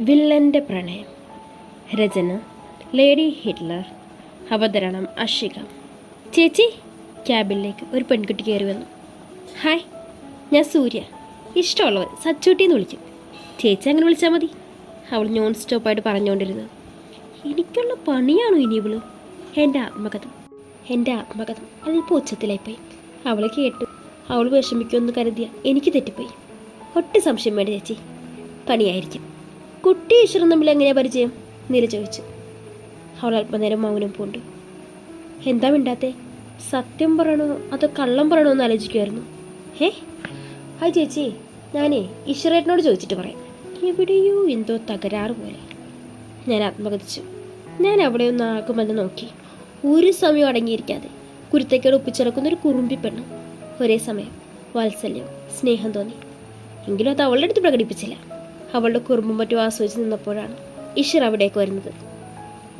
വില്ലന്റെ പ്രണയം. രചന lady Hitler. അവതരണം അഷിക. ചേച്ചി ക്യാബിനിലേക്ക് ഒരു പെൺകുട്ടി കയറി വന്നു. ഹായ് ഞാൻ സൂര്യ. ഇഷ്ടമുള്ളവർ സച്ചൂട്ടി എന്ന് വിളിക്കും. ചേച്ചി അങ്ങനെ വിളിച്ചാൽ മതി. അവൾ നോൺ സ്റ്റോപ്പായിട്ട് പറഞ്ഞുകൊണ്ടിരുന്നു. എനിക്കുള്ള പണിയാണോ ഇനി ഇവൾ? എന്റെ ആത്മകഥം എന്റെ ആത്മകഥം. അല്പം ഉച്ചത്തിലായിപ്പോയി. അവൾ കേട്ടു. അവൾ വിഷമിക്കുമെന്ന് കരുതിയ എനിക്ക് തെറ്റിപ്പോയി. ഒട്ടും സംശയം വേണ്ട ചേച്ചി. പണിയായിരിക്കും. കുട്ടി ഈശ്വരൻ തമ്മിൽ എങ്ങനെയാ പരിചയം? നീല ചോദിച്ചു. അവൾ അല്പനേരം മൗനം പൂണ്ടു. എന്താ മിണ്ടാത്തെ? സത്യം പറയണോ അതോ കള്ളം പറയണോ എന്ന് ആലോചിക്കുമായിരുന്നു ഏ ഹായ് ചേച്ചി ഞാനേ ഈശ്വരേട്ടനോട് ചോദിച്ചിട്ട് പറയാം. എവിടെയോ എന്തോ തകരാറ് പോലെ. ഞാൻ ആത്മകഥിച്ചു. ഞാൻ അവിടെ ഒന്ന് ആകുമെന്ന് നോക്കി. ഒരു സമയം അടങ്ങിയിരിക്കാതെ കുരുത്തക്കേട് ഒപ്പിച്ചിറക്കുന്ന ഒരു കുറുമ്പി പെണ്ണ്. ഒരേ സമയം വാത്സല്യം സ്നേഹം തോന്നി. എങ്കിലും അത് അവളുടെ അടുത്ത് പ്രകടിപ്പിച്ചില്ല. അവളുടെ കുറുമ്പും മറ്റും ആസ്വദിച്ച് നിന്നപ്പോഴാണ് ഈശ്വർ അവിടേക്ക് വരുന്നത്.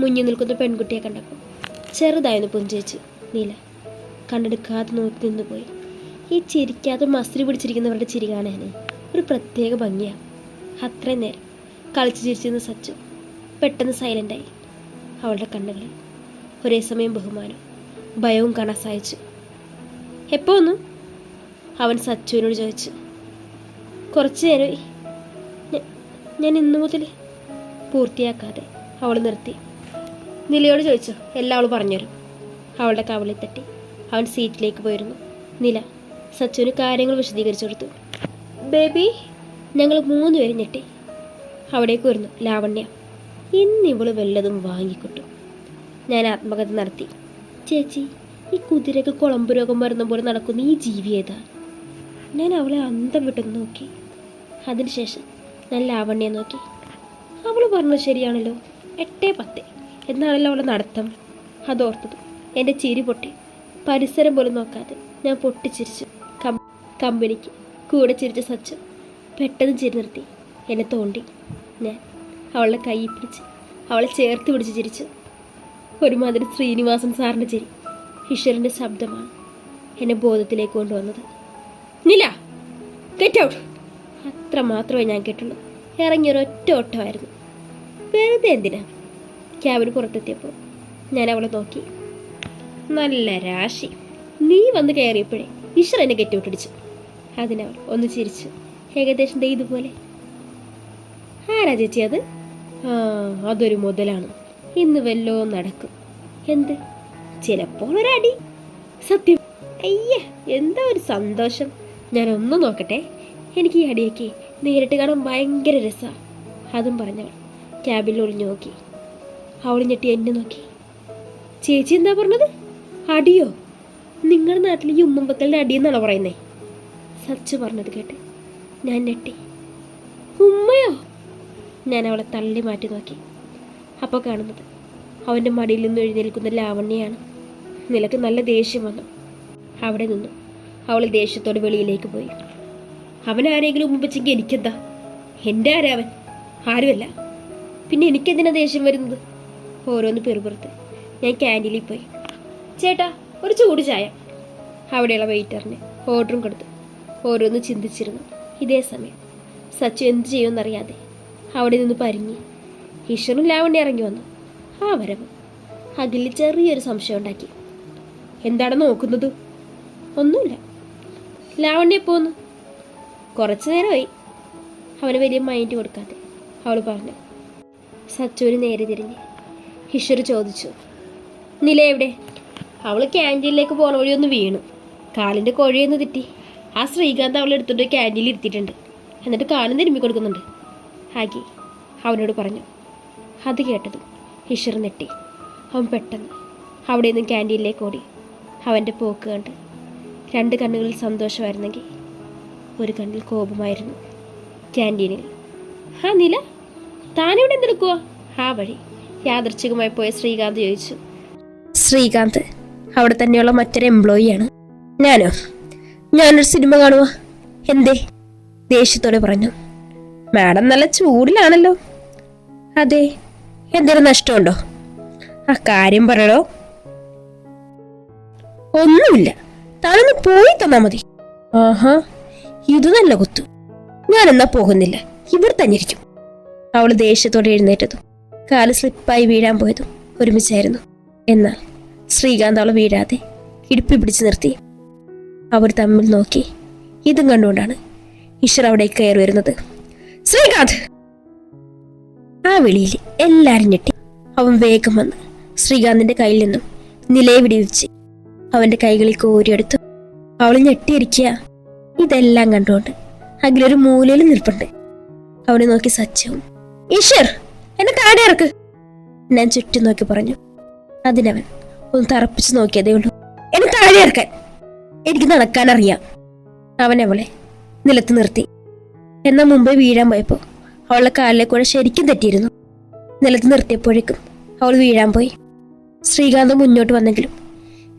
മുന്നിൽ നിൽക്കുന്ന പെൺകുട്ടിയെ കണ്ടപ്പോൾ ചെറുതായൊന്ന് പുഞ്ചിച്ചു നീല കണ്ടെടുക്കാതെ നോക്കി നിന്നുപോയി. ഈ ചിരിക്കാതെ മസ്തിരി പിടിച്ചിരിക്കുന്നവരുടെ ചിരി കാണാൻ ഒരു പ്രത്യേക ഭംഗിയാണ് അത്രയും നേരം കളിച്ചു ചിരിച്ചിരുന്ന സച്ചു പെട്ടെന്ന് സൈലന്റായി അവളുടെ കണ്ണുകളിൽ ഒരേ സമയം ബഹുമാനം ഭയവും കാണാൻ സഹായിച്ചു എപ്പോ ഒന്നും അവൻ സച്ചുവിനോട് ചോദിച്ചു. കുറച്ച് നേരമായി. ഞാൻ ഇന്നു മുതൽ പൂർത്തിയാക്കാതെ അവൾ നിർത്തി. നിലയോട് ചോദിച്ചു. എല്ലാം അവൾ പറഞ്ഞുതരും. അവളുടെ കവളിൽ തട്ടി അവൻ സീറ്റിലേക്ക് പോയിരുന്നു. നില സച്ചുവിന് കാര്യങ്ങൾ വിശദീകരിച്ചു കൊടുത്തു. ബേബി ഞങ്ങൾ മൂന്ന് പേരും ഞെട്ടി. അവിടേക്ക് വരുന്നു ലാവണ്യ. ഇന്ന് ഇവൾ വല്ലതും വാങ്ങിക്കിട്ടു. ഞാൻ ആത്മകഥ നടത്തി. ചേച്ചി ഈ കുതിരക്ക് കുളമ്പ് രോഗം വരുന്ന പോലെ നടക്കുന്ന ഈ ജീവി ഏതാ? ഞാൻ അവളെ അന്തം വിട്ടെന്ന് നോക്കി. അതിനുശേഷം ഞാൻ ലാവണ്യെ നോക്കി. അവൾ പറഞ്ഞു ശരിയാണല്ലോ. എട്ടേ പത്ത്. എന്നാണല്ലോ അവളെ നടത്തം. അതോർത്തത്. എന്റെ ചിരി പൊട്ടി. പരിസരം പോലും നോക്കാതെ ഞാൻ പൊട്ടിച്ചിരിച്ചു. കം കമ്പനിക്ക് കൂടെ ചിരിച്ച സച്ചു. പെട്ടെന്ന് ചിരി നിർത്തി. എന്നെ തോണ്ടി. ഞാൻ അവളുടെ കൈ പിടിച്ച് അവളെ ചേർത്ത് പിടിച്ച് ചിരിച്ചു. ഒരുമാതിരി ശ്രീനിവാസൻ സാറിന്റെ ചിരി. ഈശ്വരന്റെ ശബ്ദമാണ് എന്നെ ബോധത്തിലേക്ക് കൊണ്ടുവന്നത്. നില ഗെറ്റ് ഔട്ട് അത്ര മാത്രമേ ഞാൻ കേട്ടുള്ളൂ. ഇറങ്ങിയൊരൊറ്റ ഓട്ടമായിരുന്നു. വെറുതെ എന്തിനാ? ക്യാബിന് പുറത്തെത്തിയപ്പോൾ ഞാൻ അവളെ നോക്കി. നല്ല രാശി. നീ വന്ന് കയറിയപ്പോഴേ ഈശ്വർ എന്നെ കെട്ടിവിട്ടിടിച്ചു അതിനവൾ ഒന്ന് ചിരിച്ചു. ഏകദേശം ഇതുപോലെ. ആരാ ചേച്ചി അത്? ആ അതൊരു മുതലാണ്. ഇന്ന് വല്ലോ നടക്കും. എന്ത്? ചിലപ്പോൾ ഒരടി. സത്യം. അയ്യ എന്താ ഒരു സന്തോഷം. ഞാൻ ഒന്ന് നോക്കട്ടെ. എനിക്ക് ഈ അടിയൊക്കെ നേരിട്ട് കാണാൻ ഭയങ്കര രസമാണ് അതും പറഞ്ഞവൾ ക്യാബിൽ ഒളിഞ്ഞു നോക്കി. അവൾ ഞെട്ടി എന്നെ നോക്കി. ചേച്ചി എന്താ പറഞ്ഞത്? അടിയോ? നിങ്ങളുടെ നാട്ടിൽ ഈ ഉമ്മമ്പക്കലിന്റെ അടിയെന്നാണോ പറയുന്നേ? സച്ച് പറഞ്ഞത് കേട്ട് ഞാൻ ഞെട്ടി. ഉമ്മയോ? ഞാൻ അവളെ തള്ളി മാറ്റി നോക്കി. അപ്പോൾ കാണുന്നത് അവന്റെ മടിയിൽ നിന്ന് എഴുന്നേൽക്കുന്ന ലാവണ്യാണ്. നിലയ്ക്ക് നല്ല ദേഷ്യം വന്നു. അവിടെ നിന്നു. അവൾ ദേഷ്യത്തോടെ വെളിയിലേക്ക് പോയി. അവൻ ആരെങ്കിലും ഉമ്മിച്ചെങ്കിൽ എനിക്കെന്താ? എന്റെ ആരാവൻ ആരുമല്ല. പിന്നെ എനിക്കെന്തിനാ ദേഷ്യം വരുന്നത്? ഓരോന്ന് പെറുപുറത്ത് ഞാൻ ക്യാന്റീനിൽ പോയി. ചേട്ടാ ഒരു ചൂട് ചായ. അവിടെയുള്ള വെയിറ്ററിന് ഓർഡറും കൊടുത്തു ഓരോന്ന് ചിന്തിച്ചിരുന്നു. ഇതേ സമയം സച്ചു എന്ത് ചെയ്യുമെന്നറിയാതെ അവിടെ നിന്ന് പരിങ്ങി. ഈശ്വരൻ ലാവണ്യ ഇറങ്ങി വന്നു. ആ വരവ് അതിൽ ചെറിയൊരു സംശയം ഉണ്ടാക്കി. എന്താണ് നോക്കുന്നത്? ഒന്നുമില്ല. ലാവണ്യ പോന്നു കുറച്ചു നേരമായി. അവന് വലിയ മൈൻഡ് കൊടുക്കാതെ. അവൾ പറഞ്ഞു സച്ചുവിന് നേരെ തിരിഞ്ഞ്. ഹിഷർ ചോദിച്ചു നില എവിടെ? അവൾ ക്യാന്റീനിലേക്ക് പോണ വഴി ഒന്ന് വീണു. കാലിന്റെ കുഴയൊന്ന് തെറ്റി. ആ ശ്രീകാന്ത് അവളെ എടുത്തിട്ട് ക്യാന്റീനിൽ ഇരുത്തിയിട്ടുണ്ട്. എന്നിട്ട് കാലം തിരുമ്മി കൊടുക്കുന്നുണ്ട്. ആകി അവനോട് പറഞ്ഞു അത് കേട്ടതും ഹിഷർ നെട്ടി. അവൻ പെട്ടെന്ന് അവിടെ നിന്ന് ക്യാന്റീനിലേക്ക് ഓടി. അവന്റെ പോക്ക് കണ്ട് രണ്ട് കണ്ണുകളിൽ സന്തോഷമായിരുന്നെങ്കിൽ ഒരു കണ്ണിൽ കോപമായിരുന്നു ക്യാന്റീനിൽ. ആ നില താനിവിടെ എന്തെടുക്കുക ആ വഴി. യാദർച്ഛികമായി പോയ ശ്രീകാന്ത് ചോദിച്ചു. ശ്രീകാന്ത് അവിടെ തന്നെയുള്ള മറ്റൊരു എംപ്ലോയിയാണ് ഞാനോ? ഞാനൊരു സിനിമ കാണുക എന്തേ? ദേഷ്യത്തോടെ പറഞ്ഞു. മാഡം നല്ല ചൂടിലാണല്ലോ. അതെ എന്തെങ്കിലും നഷ്ടമുണ്ടോ? ആ കാര്യം പറയണോ ഒന്നുമില്ല താനൊന്ന് പോയി തന്നാ മതി. ആഹാ ഇത് നല്ല കുത്തു. ഞാൻ എന്നാ പോകുന്നില്ല. ഇവർ തന്നെ ഇരിക്കും അവൾ ദേഷ്യത്തോടെ എഴുന്നേറ്റതും. കാൽ സ്ലിപ്പായി വീഴാൻ പോയതും ഒരുമിച്ചായിരുന്നു. എന്നാൽ ശ്രീകാന്ത് അവളെ വീഴാതെ ഇടുപ്പി പിടിച്ചു നിർത്തി. അവർ തമ്മിൽ നോക്കി. ഇതും കണ്ടുകൊണ്ടാണ് ഈശ്വർ അവിടെ കയറി വരുന്നത്. ശ്രീകാന്ത്! ആ വിളിയിൽ എല്ലാരും ഞെട്ടി. അവൻ വേഗം വന്ന് ശ്രീകാന്തിന്റെ കയ്യിൽ നിന്നും നിലയെ വിടിവിച്ച് അവന്റെ കൈകളിൽ കോരിയെടുത്തു അവൾ ഞെട്ടിയിരിക്കുക. ഇതെല്ലാം കണ്ടുകൊണ്ട് അഖിലൊരു മൂലയിൽ നിൽപ്പുണ്ട്. അവനെ നോക്കി സച്ചവും ഈശ്വർ എന്നെ താഴെ ഇറക്ക്. ഞാൻ ചുറ്റും നോക്കി പറഞ്ഞു. അതിനവൻ ഒന്ന് തറപ്പിച്ചു നോക്കിയതേ ഉള്ളൂ. എന്നെ താഴെ ഇറക്കാൻ. എനിക്ക് നടക്കാൻ അറിയാം അവൻ അവളെ നിലത്ത് നിർത്തി. എന്നാൽ മുമ്പേ വീഴാൻ പോയപ്പോൾ അവളുടെ കാലിലെ കൂടെ ശരിക്കും തെറ്റിയിരുന്നു. നിലത്ത് നിർത്തിയപ്പോഴേക്കും അവൾ വീഴാൻ പോയി. ശ്രീകാന്ത് മുന്നോട്ട് വന്നെങ്കിലും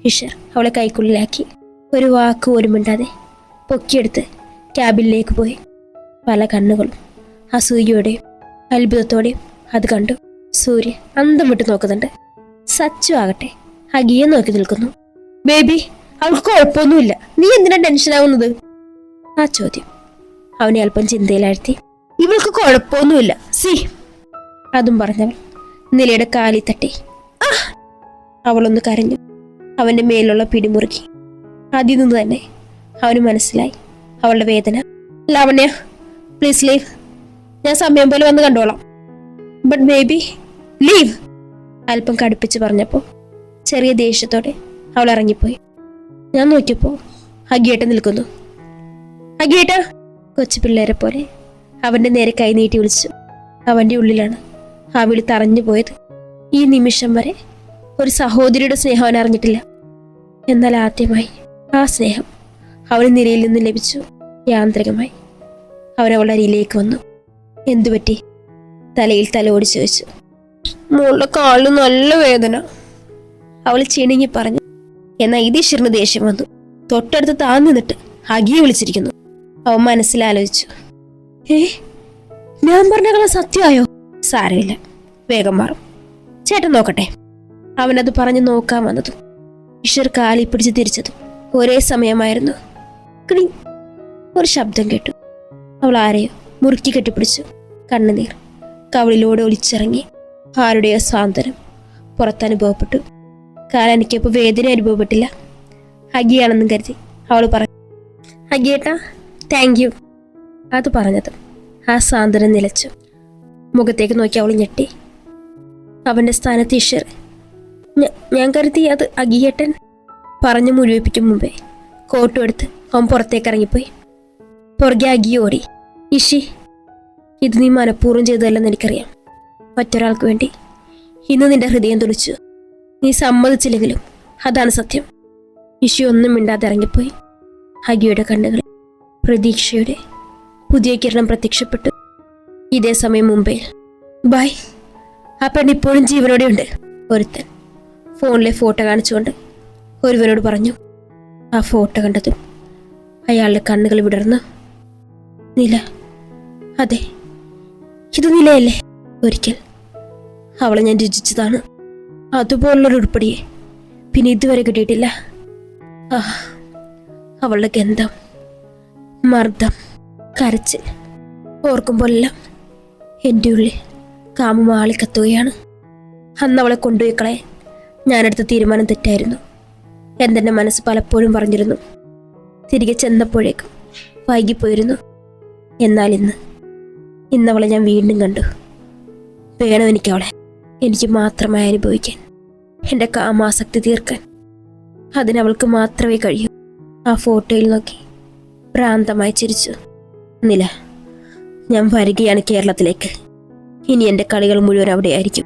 ഈശ്വർ അവളെ കൈക്കുള്ളിലാക്കി. ഒരു വാക്ക് പോലും മിണ്ടാതെ പൊക്കിയെടുത്ത് ക്യാബിനിലേക്ക് പോയി. പല കണ്ണുകളും അസൂയയോടെയും അത്ഭുതത്തോടെയും അത് കണ്ടു. സൂര്യ അന്തം വിട്ട് നോക്കുന്നുണ്ട്. സച്ചു ആകട്ടെ അഗിയെ നോക്കി നിൽക്കുന്നു. ബേബി അവൾക്ക് കുഴപ്പമൊന്നുമില്ല. നീ എന്തിനാ ടെൻഷൻ ആവുന്നത്? ആ ചോദ്യം അവനെ അല്പം ചിന്തയിലാഴ്ത്തി. ഇവൾക്ക് കുഴപ്പമൊന്നുമില്ല. സി. അതും പറഞ്ഞവൾ നിലയുടെ കാലി തട്ടി. അവളൊന്ന് കരഞ്ഞു. അവന്റെ മേലുള്ള പിടിമുറുക്കി അതിൽ നിന്ന് തന്നെ അവന് മനസ്സിലായി. അവളുടെ വേദന. ലാവണ്യ പ്ലീസ് ലീവ് ഞാൻ സമയം പോലെ വന്ന് കണ്ടോളാം. ബട്ട് ബേബി ലീവ് അല്പം കടുപ്പിച്ച് പറഞ്ഞപ്പോൾ ചെറിയ ദേഷ്യത്തോടെ അവൾ ഇറങ്ങിപ്പോയി. ഞാൻ നോക്കിയപ്പോൾ ഹഗിയേട്ട നിൽക്കുന്നു. ഹഗിയേട്ട കൊച്ചു പിള്ളേരെ പോലെ അവന്റെ നേരെ കൈ നീട്ടി വിളിച്ചു. അവന്റെ ഉള്ളിലാണ് ആ വിളി തറഞ്ഞു പോയത്. ഈ നിമിഷം വരെ ഒരു സഹോദരിയുടെ സ്നേഹം അവൻ അറിഞ്ഞിട്ടില്ല എന്നാൽ ആദ്യമായി ആ സ്നേഹം അവന് നിരയിൽ നിന്ന് ലഭിച്ചു യാന്ത്രികമായി. അവൻ അവളുടെ അരിയിലേക്ക് വന്നു. എന്തുപറ്റി? തലയിൽ തലോടി വെച്ചു മോളുടെ കാലിന് നല്ല വേദന. അവൾ ചിണുങ്ങി പറഞ്ഞു. എന്നാൽ ഇതീശ്വരന് ദേഷ്യം വന്നു. തൊട്ടടുത്ത് താന്ന് നിന്നിട്ട് അകിയെ വിളിച്ചിരിക്കുന്നു. അവൻ മനസ്സിലാലോചിച്ചു ഏ ഞാൻ പറഞ്ഞ കള സത്യമായോ? സാരമില്ല. വേഗം മാറും. ചേട്ടൻ നോക്കട്ടെ. അവനത് പറഞ്ഞു നോക്കാൻ വന്നതും ഈശ്വർ കാലി പിടിച്ച് തിരിച്ചതും ഒരേ സമയമായിരുന്നു. ക്ലി ഒരു ശബ്ദം കേട്ടു. അവൾ ആരെയോ? മുറുക്കി കെട്ടിപ്പിടിച്ചു. കണ്ണുനീർ. കവളിലൂടെ ഒലിച്ചിറങ്ങി. ആരുടെയോ സ്വാന്തനം പുറത്തനുഭവപ്പെട്ടു കാരണം എനിക്കിപ്പോൾ വേദന അനുഭവപ്പെട്ടില്ല. അഗിയാണെന്നും കരുതി. അവൾ പറഞ്ഞു അഗിയേട്ടാ താങ്ക് യു അത് പറഞ്ഞത് ആ സാന്ത്വനം നിലച്ചു. മുഖത്തേക്ക് നോക്കി അവൾ ഞെട്ടി. അവന്റെ സ്ഥാനത്ത് ഈശ്വർ ഞാൻ കരുതി അത് അഗിയേട്ടൻ. പറഞ്ഞു മുഴുവിപ്പിക്കും മുമ്പേ. കോട്ടും എടുത്ത് അവൻ പുറത്തേക്ക് ഇറങ്ങിപ്പോയി. പുറകെ അഗി ഓടി. ഇഷി ഇത് നീ മനഃപൂർവം ചെയ്തതല്ലെന്ന് എനിക്കറിയാം. മറ്റൊരാൾക്ക് വേണ്ടി ഇന്ന് നിന്റെ ഹൃദയം തുളിച്ചു നീ സമ്മതിച്ചില്ലെങ്കിലും അതാണ് സത്യം. ഇഷി ഒന്നും മിണ്ടാതെ ഇറങ്ങിപ്പോയി. അഗിയുടെ കണ്ണുകളിൽ പ്രതീക്ഷയുടെ പുതിയ കിരണം പ്രത്യക്ഷപ്പെട്ടു. ഇതേ സമയം മുമ്പേ ബായ് ആ പെണ്ണ് ഇപ്പോഴും ജീവനോടെയുണ്ട് ഒരുത്തൻ ഫോണിലെ ഫോട്ടോ കാണിച്ചുകൊണ്ട് ഒരുവനോട് പറഞ്ഞു. ആ ഫോട്ടോ കണ്ടതും അയാളുടെ കണ്ണുകൾ വിടർന്നു നില. അതെ ഇത് നിലയല്ലേ? ഒരിക്കൽ അവളെ ഞാൻ രുചിച്ചതാണ്. അതുപോലുള്ളൊരു ഉരുപ്പടിയെ പിന്നെ ഇതുവരെ കിട്ടിയിട്ടില്ല. ആ അവളുടെ ഗന്ധം മർദ്ദം കരച്ചിൽ ഓർക്കുമ്പോഴെല്ലാം എന്റെ ഉള്ളിൽ കാമം ആളിക്കത്തുകയാണ് അന്ന് അവളെ കൊണ്ടുപോയി കളയാൻ ഞാനെടുത്ത തീരുമാനം തെറ്റായിരുന്നു. എന്തെന്റെ മനസ്സ് പലപ്പോഴും പറഞ്ഞിരുന്നു. തിരികെ ചെന്നപ്പോഴേക്കും വൈകിപ്പോയിരുന്നു. എന്നാൽ ഇന്ന് ഇന്നവളെ ഞാൻ വീണ്ടും കണ്ടു. വേണം എനിക്കവളെ എനിക്ക് മാത്രമായി അനുഭവിക്കാൻ. എന്റെ കാമാസക്തി തീർക്കാൻ. അതിനവൾക്ക് മാത്രമേ കഴിയൂ. ആ ഫോട്ടോയിൽ നോക്കി ഭ്രാന്തമായി ചിരിച്ചു. നില ഞാൻ വരികയാണ് കേരളത്തിലേക്ക്. ഇനി എന്റെ കളികൾ മുഴുവൻ അവിടെയായിരിക്കും.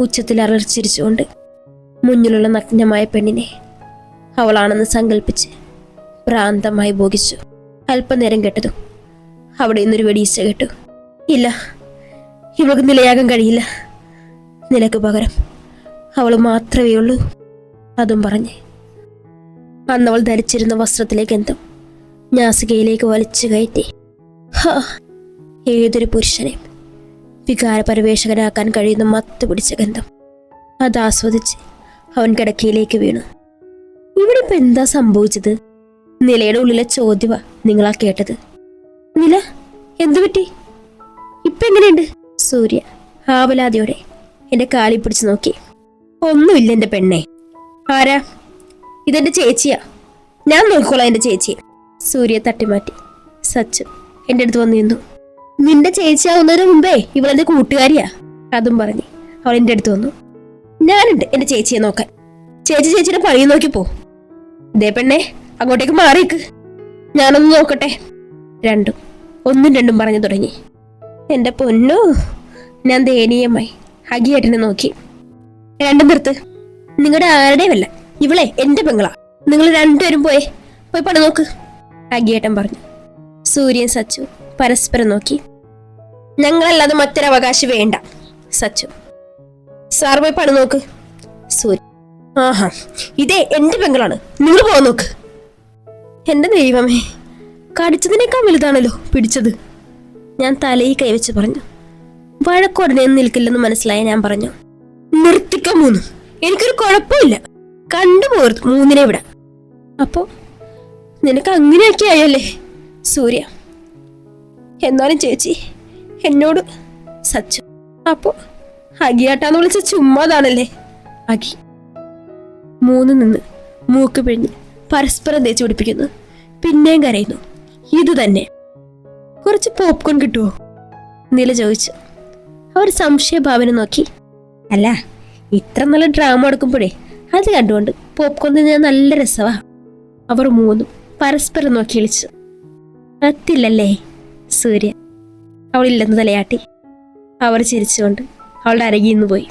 ഉച്ചത്തിൽ അലർച്ചിരിച്ചുകൊണ്ട് മുന്നിലുള്ള നഗ്നമായ പെണ്ണിനെ അവളാണെന്ന് സങ്കല്പിച്ച് ഭ്രാന്തമായി ഭോഗിച്ചു. അല്പനേരം കേട്ടതും. അവിടെ നിന്നൊരു വെടിയിച്ച കേട്ടു. ഇല്ല ഇവൾക്ക് നിലയാകാൻ കഴിയില്ല. നിനക്ക് പകരം അവൾ മാത്രമേ ഉള്ളൂ അതും പറഞ്ഞ്. അന്ന് അവൾ ധരിച്ചിരുന്ന വസ്ത്രത്തിലേക്ക് എന്തും ഞാസികയിലേക്ക് വലിച്ചു കയറ്റി. ഏതൊരു പുരുഷനെയും വികാരപരിവേഷകനാക്കാൻ കഴിയുന്ന മത്ത് പിടിച്ച ഗന്ധം. അത് ആസ്വദിച്ച് അവൻ കിടക്കയിലേക്ക് വീണു. ഇവിടെ ഇപ്പൊ എന്താ സംഭവിച്ചത്? നിലയുടെ ഉള്ളിലെ ചോദ്യമാ നിങ്ങളാ കേട്ടത്. നില എന്തു പറ്റി? ഇപ്പൊ എങ്ങനെയുണ്ട്? സൂര്യ ആവലാതിയോടെ എന്റെ കാലി പിടിച്ചു നോക്കി. ഒന്നുമില്ല എന്റെ പെണ്ണെ. ആരാ? ഇതെന്റെ ചേച്ചിയാ. ഞാൻ നോക്കോളാം എന്റെ ചേച്ചിയെ സൂര്യ തട്ടിമാറ്റി. സച്ചു എന്റെ അടുത്ത് വന്നു നിന്നു. നിന്റെ ചേച്ചിയാവുന്നതിന് മുമ്പേ ഇവളെന്റെ കൂട്ടുകാരിയാ. അതും പറഞ്ഞു അവൾ എന്റെ അടുത്ത് വന്നു. ഞാനുണ്ട് എന്റെ ചേച്ചിയെ നോക്കാൻ. ചേച്ചി ചേച്ചിയുടെ പഴയ നോക്കി പോ. ഇതേ പെണ്ണെ അങ്ങോട്ടേക്ക് മാറിക്ക് ഞാനൊന്ന് നോക്കട്ടെ. രണ്ടും ഒന്നും രണ്ടും പറഞ്ഞു തുടങ്ങി. എന്റെ പൊന്നു ഞാൻ ദയനീയമായി ഹഗിയേട്ടനെ നോക്കി. രണ്ടും നിർത്ത്. നിങ്ങളുടെ ആരുടെയുമല്ല ഇവളെ എന്റെ പെങ്ങളാ. നിങ്ങൾ രണ്ടുപേരും പോയെ പോയി പണി നോക്ക്. അഗിയേട്ടൻ പറഞ്ഞു. സൂര്യൻ സച്ചു പരസ്പരം നോക്കി. ഞങ്ങളല്ലാതെ മറ്റൊരവകാശം വേണ്ട സച്ചു. സാർ പോയി പണി നോക്ക്. സൂര്യൻ ആഹാ ഇതേ എന്റെ പെങ്ങളാണ്. നിങ്ങൾ പോകാൻ നോക്ക്. എന്റെ ദൈവമേ കടിച്ചതിനേക്കാൾ വലുതാണല്ലോ പിടിച്ചത്. ഞാൻ തലയിൽ കൈവച്ച് പറഞ്ഞു. വഴക്കുടനെ നിൽക്കില്ലെന്ന് മനസ്സിലായ ഞാൻ പറഞ്ഞു നിർത്തിക്ക മൂന്ന്. എനിക്കൊരു കുഴപ്പമില്ല. കണ്ടുപോകരുത് മൂന്നിനെ ഇവിടെ. അപ്പോ നിനക്ക് അങ്ങനെയൊക്കെ ആയല്ലേ സൂര്യ? എന്നാലും ചേച്ചി എന്നോട് സച്ചു അപ്പോ അഗിയാട്ടാന്ന് വിളിച്ച ചുമ്മാതാണല്ലേ? അഗി മൂന്ന് നിന്ന് മൂക്ക് പിഴിഞ്ഞ് പരസ്പരം തേച്ച് പിടിപ്പിക്കുന്നു. പിന്നെയും കരയുന്നു. ഇത് തന്നെ. കുറച്ച് പോപ്കോൺ കിട്ടുമോ നില ചോദിച്ചു. അവർ സംശയഭാവന നോക്കി. അല്ല ഇത്ര നല്ല ഡ്രാമ എടുക്കുമ്പോഴേ അത് കണ്ടുകൊണ്ട് പോപ്കോൺ തിന്നാൻ നല്ല രസവാ. അവർ മൂന്നും പരസ്പരം നോക്കി വിളിച്ചു. അത്തില്ലല്ലേ സൂര്യ. അവളില്ലെന്ന് തലയാട്ടി. അവർ ചിരിച്ചുകൊണ്ട് അവളുടെ അരകിൽ നിന്ന് പോയി.